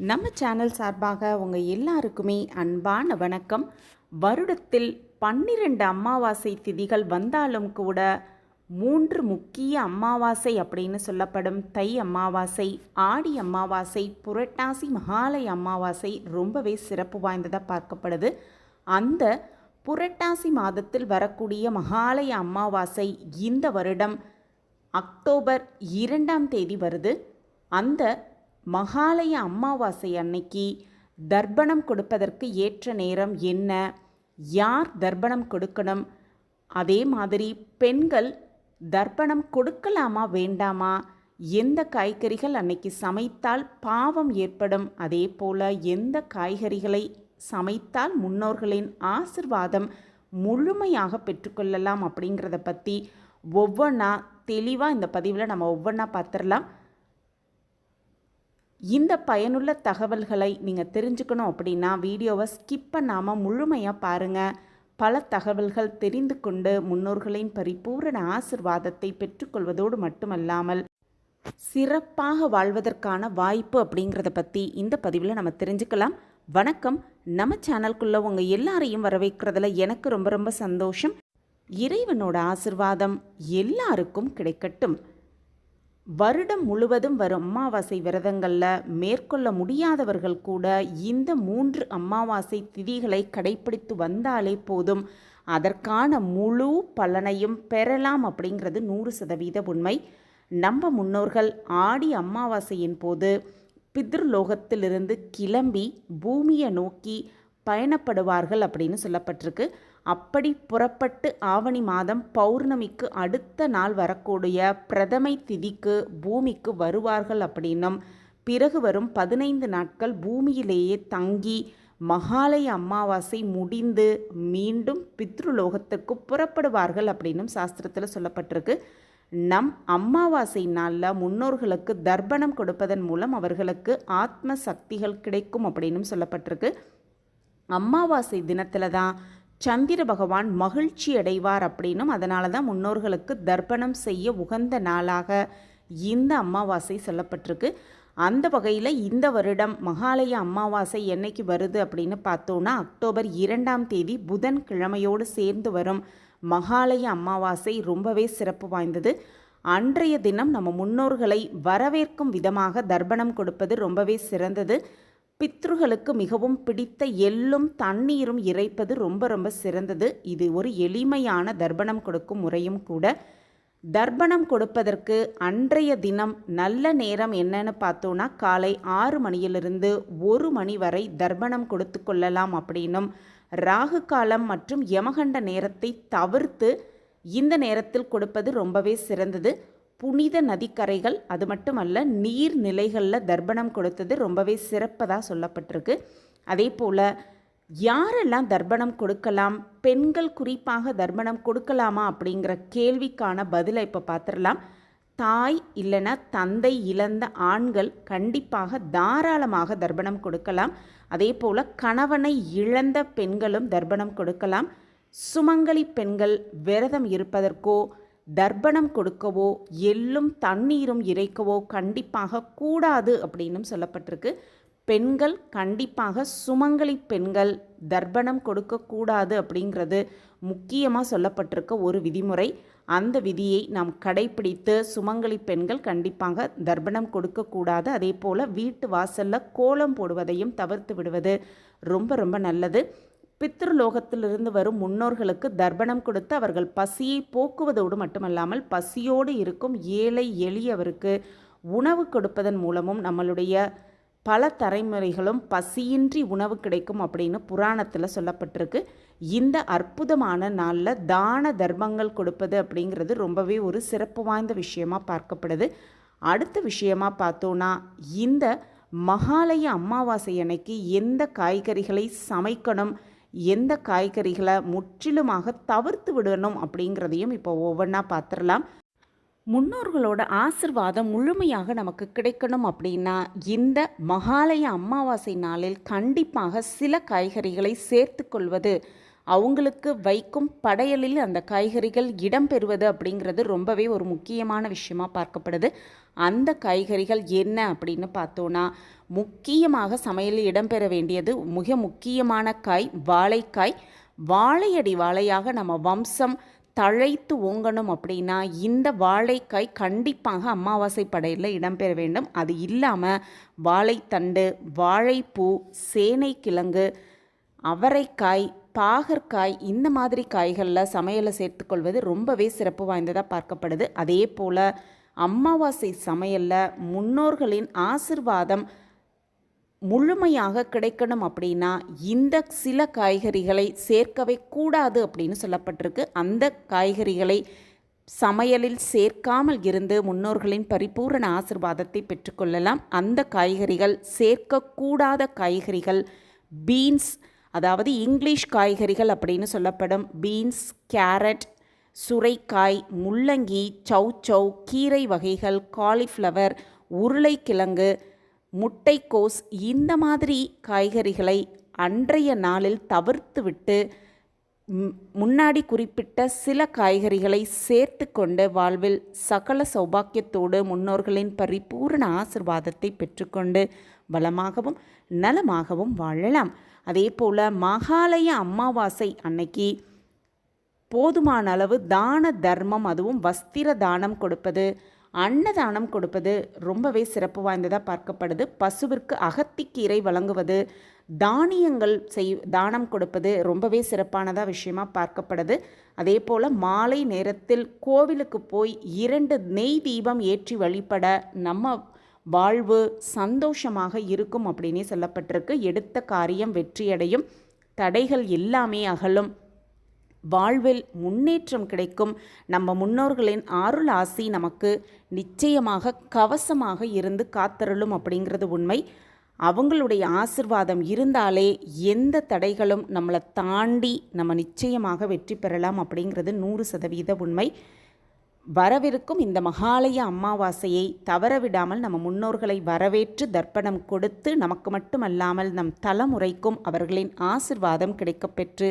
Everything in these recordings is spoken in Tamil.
நம்ம சேனல் சார்பாக உங்கள் எல்லாருக்குமே அன்பான வணக்கம். வருடத்தில் பன்னிரண்டு அமாவாசை திதிகள் வந்தாலும் கூட மூன்று முக்கிய அமாவாசை அப்படின்னு சொல்லப்படும் தை அமாவாசை ஆடி அமாவாசை புரட்டாசி மகாலய அமாவாசை ரொம்பவே சிறப்பு வாய்ந்ததாக பார்க்கப்படுது. அந்த புரட்டாசி மாதத்தில் வரக்கூடிய மகாலய அமாவாசை இந்த வருடம் அக்டோபர் இரண்டாம் தேதி வருது. அந்த மகாலய அமாவாசை அன்னைக்கு தர்ப்பணம் கொடுப்பதற்கு ஏற்ற நேரம் என்ன? யார் தர்ப்பணம் கொடுக்கணும்? அதே மாதிரி பெண்கள் தர்ப்பணம் கொடுக்கலாமா வேண்டாமா? எந்த காய்கறிகள் அன்னைக்கு சமைத்தால் பாவம் ஏற்படும்? அதே போல் எந்த காய்கறிகளை சமைத்தால் முன்னோர்களின் ஆசிர்வாதம் முழுமையாக பெற்றுக்கொள்ளலாம் அப்படிங்கிறத பற்றி ஒவ்வொன்றா தெளிவாக இந்த பதிவில் நம்ம ஒவ்வொன்றா பார்த்துடலாம். இந்த பயனுள்ள தகவல்களை நீங்கள் தெரிஞ்சுக்கணும் அப்படின்னா வீடியோவை ஸ்கிப் பண்ணாமல் முழுமையாக பாருங்கள் பல தகவல்கள் தெரிந்து கொண்டு முன்னோர்களின் பரிபூரண ஆசிர்வாதத்தை பெற்றுக்கொள்வதோடு மட்டுமல்லாமல் சிறப்பாக வாழ்வதற்கான வாய்ப்பு அப்படிங்கிறத பற்றி இந்த பதிவில் நம்ம தெரிஞ்சுக்கலாம். வணக்கம். நம்ம சேனல்குள்ளே உங்கள் எல்லாரையும் வரவேற்கிறதுல எனக்கு ரொம்ப ரொம்ப சந்தோஷம். இறைவனோட ஆசிர்வாதம் எல்லாருக்கும் கிடைக்கட்டும். வருடம் முழுவதும் வரும் அமாவாசை விரதங்களில் மேற்கொள்ள முடியாதவர்கள் கூட இந்த மூன்று அமாவாசை திதிகளை கடைப்பிடித்து வந்தாலே போதும். அதற்கான முழு பலனையும் பெறலாம் அப்படிங்கிறது நூறு சதவீத உண்மை. நம்ம முன்னோர்கள் ஆடி அமாவாசையின் போது பித்ருலோகத்திலிருந்து கிளம்பி பூமியை நோக்கி பயணப்படுவார்கள் அப்படின்னு சொல்லப்பட்டிருக்கு. அப்படி புறப்பட்டு ஆவணி மாதம் பௌர்ணமிக்கு அடுத்த நாள் வரக்கூடிய பிரதமை திதிக்கு பூமிக்கு வருவார்கள் அப்படின்னும் பிறகு வரும் பதினைந்து நாட்கள் பூமியிலேயே தங்கி மகாலய அமாவாசை முடிந்து மீண்டும் பித்ருலோகத்துக்கு புறப்படுவார்கள் அப்படின்னும் சாஸ்திரத்தில் சொல்லப்பட்டிருக்கு. நம் அமாவாசை நாளில் முன்னோர்களுக்கு தர்ப்பணம் கொடுப்பதன் மூலம் அவர்களுக்கு ஆத்ம சக்திகள் கிடைக்கும் அப்படின்னும் சொல்லப்பட்டிருக்கு. அமாவாசை தினத்தில் தான் சந்திர பகவான் மகிழ்ச்சி அடைவார் அப்படின்னும் அதனால தான் முன்னோர்களுக்கு தர்ப்பணம் செய்ய உகந்த நாளாக இந்த அமாவாசை சொல்லப்பட்டிருக்கு. அந்த வகையில் இந்த வருடம் மகாலய அமாவாசை என்னைக்கு வருது அப்படின்னு பார்த்தோன்னா அக்டோபர் இரண்டாம் தேதி புதன் கிழமையோடு சேர்ந்து வரும் மகாலய அமாவாசை ரொம்பவே சிறப்பு வாய்ந்தது. அன்றைய தினம் நம்ம முன்னோர்களை வரவேற்கும் விதமாக தர்ப்பணம் கொடுப்பது ரொம்பவே சிறந்தது. பித்ருகளுக்கு மிகவும் பிடித்த எள்ளும் தண்ணீரும் இறைப்பது ரொம்ப ரொம்ப சிறந்தது. இது ஒரு எளிமையான தர்ப்பணம் கொடுக்கும் முறையும் கூட. தர்ப்பணம் கொடுப்பதற்கு அன்றைய தினம் நல்ல நேரம் என்னன்னு பார்த்தோன்னா காலை ஆறு மணியிலிருந்து ஒரு மணி வரை தர்ப்பணம் கொடுத்து கொள்ளலாம் அப்படின்னும். ராகு காலம் மற்றும் யமகண்ட நேரத்தை தவிர்த்து இந்த நேரத்தில் கொடுப்பது ரொம்பவே சிறந்தது. புனித நதிக்கரைகள் அது மட்டுமல்ல நீர்நிலைகளில் தர்ப்பணம் கொடுத்தது ரொம்பவே சிறப்பதாக சொல்லப்பட்டிருக்கு. அதே போல் யாரெல்லாம் தர்ப்பணம் கொடுக்கலாம் பெண்கள் குறிப்பாக தர்ப்பணம் கொடுக்கலாமா அப்படிங்கிற கேள்விக்கான பதிலை இப்போ பார்த்துடலாம் தாய் இல்லைன்னா தந்தை இழந்த ஆண்கள் கண்டிப்பாக தாராளமாக தர்ப்பணம் கொடுக்கலாம். அதே போல் கணவனை இழந்த பெண்களும் தர்ப்பணம் கொடுக்கலாம். சுமங்கலி பெண்கள் விரதம் இருப்பதற்கோ தர்ப்பணம் கொடுக்கவோ எள்ளும் தண்ணீரும் இறைக்கவோ கண்டிப்பாக கூடாது அப்படின்னும் சொல்லப்பட்டிருக்கு. பெண்கள் கண்டிப்பாக சுமங்கலி பெண்கள் தர்ப்பணம் கொடுக்கக்கூடாது அப்படிங்கிறது முக்கியமாக சொல்லப்பட்டிருக்க ஒரு விதிமுறை. அந்த விதியை நாம் கடைப்பிடித்து சுமங்கலி பெண்கள் கண்டிப்பாக தர்ப்பணம் கொடுக்கக்கூடாது அதே போல் வீட்டு வாசலில் கோலம் போடுவதையும் தவிர்த்து விடுவது ரொம்ப ரொம்ப நல்லது. பித்ருலோகத்திலிருந்து வரும் முன்னோர்களுக்கு தர்ப்பணம் கொடுத்து அவர்கள் பசியை போக்குவதோடு மட்டுமல்லாமல் பசியோடு இருக்கும் ஏழை எளியவருக்கு உணவு கொடுப்பதன் மூலமும் நம்மளுடைய பல தலைமுறைகளும் பசியின்றி உணவு கிடைக்கும் அப்படின்னு புராணத்தில் சொல்லப்பட்டிருக்கு. இந்த அற்புதமான நாளில் தான தர்மங்கள் கொடுப்பது அப்படிங்கிறது ரொம்பவே ஒரு சிறப்பு வாய்ந்த விஷயமாக பார்க்கப்படுது. அடுத்த விஷயமாக பார்த்தோன்னா இந்த மகாலய அமாவாசை அன்னைக்கு எந்த காய்கறிகளை சமைக்கணும் எந்த காய்கறிகளை முற்றிலுமாக தவிர்த்து விடணும் அப்படிங்கிறதையும் இப்போ ஒவ்வொன்றா பார்த்துடலாம். முன்னோர்களோட ஆசிர்வாதம் முழுமையாக நமக்கு கிடைக்கணும் அப்படின்னா இந்த மகாலய அமாவாசை நாளில் கண்டிப்பாக சில காய்கறிகளை சேர்த்து கொள்வது அவங்களுக்கு வைக்கும் படையலில் அந்த காய்கறிகள் இடம்பெறுவது அப்படிங்கிறது ரொம்பவே ஒரு முக்கியமான விஷயமா பார்க்கப்படுது. அந்த காய்கறிகள் என்ன அப்படின்னு பார்த்தோன்னா முக்கியமாக சமையலில் இடம்பெற வேண்டியது மிக முக்கியமான காய் வாழைக்காய். வாழையடி வாழையாக நம்ம வம்சம் தழைத்து ஓங்கணும் அப்படின்னா இந்த வாழைக்காய் கண்டிப்பாக அமாவாசை படையில் இடம்பெற வேண்டும். அது இல்லாமல் வாழைத்தண்டு வாழைப்பூ சேனை கிழங்கு அவரைக்காய் பாகற்காய் இந்த மாதிரி காய்களில் சமையலை சேர்த்துக்கொள்வது ரொம்பவே சிறப்பு வாய்ந்ததாக பார்க்கப்படுது. அதே போல் அமாவாசை சமையலில் முன்னோர்களின் ஆசிர்வாதம் முழுமையாக கிடைக்கணும் அப்படின்னா இந்த சில காய்கறிகளை சேர்க்கவே கூடாது அப்படின்னு சொல்லப்பட்டிருக்கு. அந்த காய்கறிகளை சமையலில் சேர்க்காமல் இருந்து முன்னோர்களின் பரிபூரண ஆசிர்வாதத்தை பெற்றுக்கொள்ளலாம். அந்த காய்கறிகள் சேர்க்கக்கூடாத காய்கறிகள் பீன்ஸ் அதாவது இங்கிலீஷ் காய்கறிகள் அப்படின்னு சொல்லப்படும். பீன்ஸ் கேரட் சுரைக்காய் முள்ளங்கி சௌச்சௌ கீரை வகைகள் காலிஃப்ளவர் உருளைக்கிழங்கு முட்டைக்கோஸ் இந்த மாதிரி காய்கறிகளை அன்றைய நாளில் தவிர்த்துவிட்டு முன்னாடி குறிப்பிட்ட சில காய்கறிகளை சேர்த்து கொண்டு வாழ்வில் சகல சௌபாக்கியத்தோடு முன்னோர்களின் பரிபூரண ஆசிர்வாதத்தை பெற்றுக்கொண்டு வளமாகவும் நலமாகவும் வாழலாம். அதே போல் மகாலய அமாவாசை அன்னைக்கு போதுமான அளவு தான தர்மம் அதுவும் வஸ்திர தானம் கொடுப்பது அன்னதானம் கொடுப்பது ரொம்பவே சிறப்பு வாய்ந்ததாக பார்க்கப்படுது. பசுவிற்கு அகத்திக்கீரை வழங்குவது தானியங்கள் செய் தானம் கொடுப்பது ரொம்பவே சிறப்பானதாக விஷயமா பார்க்கப்படுது. அதே போல் மாலை நேரத்தில் கோவிலுக்கு போய் இரண்டு நெய் தீபம் ஏற்றி வழிபட நம்ம வாழ்வு சந்தோஷமாக இருக்கும் அப்படின்னே சொல்லப்பட்டிருக்கு. எடுத்த காரியம் வெற்றியடையும். தடைகள் எல்லாமே அகலும். வாழ்வில் முன்னேற்றம் கிடைக்கும். நம்ம முன்னோர்களின் அருள் ஆசி நமக்கு நிச்சயமாக கவசமாக இருந்து காத்தருளும் அப்படிங்கிறது உண்மை. அவங்களுடைய ஆசிர்வாதம் இருந்தாலே எந்த தடைகளும் நம்மளை தாண்டி நம்ம நிச்சயமாக வெற்றி பெறலாம் அப்படிங்கிறது நூறு சதவீத உண்மை. வரவிருக்கும் இந்த மகாலய அமாவாசையை தவறவிடாமல் நம்ம முன்னோர்களை வரவேற்று தர்ப்பணம் கொடுத்து நமக்கு மட்டுமல்லாமல் நம் தலைமுறைக்கும் அவர்களின் ஆசிர்வாதம் கிடைக்கப்பெற்று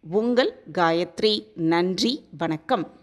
உங்கள் காயத்ரி. நன்றி. வணக்கம்.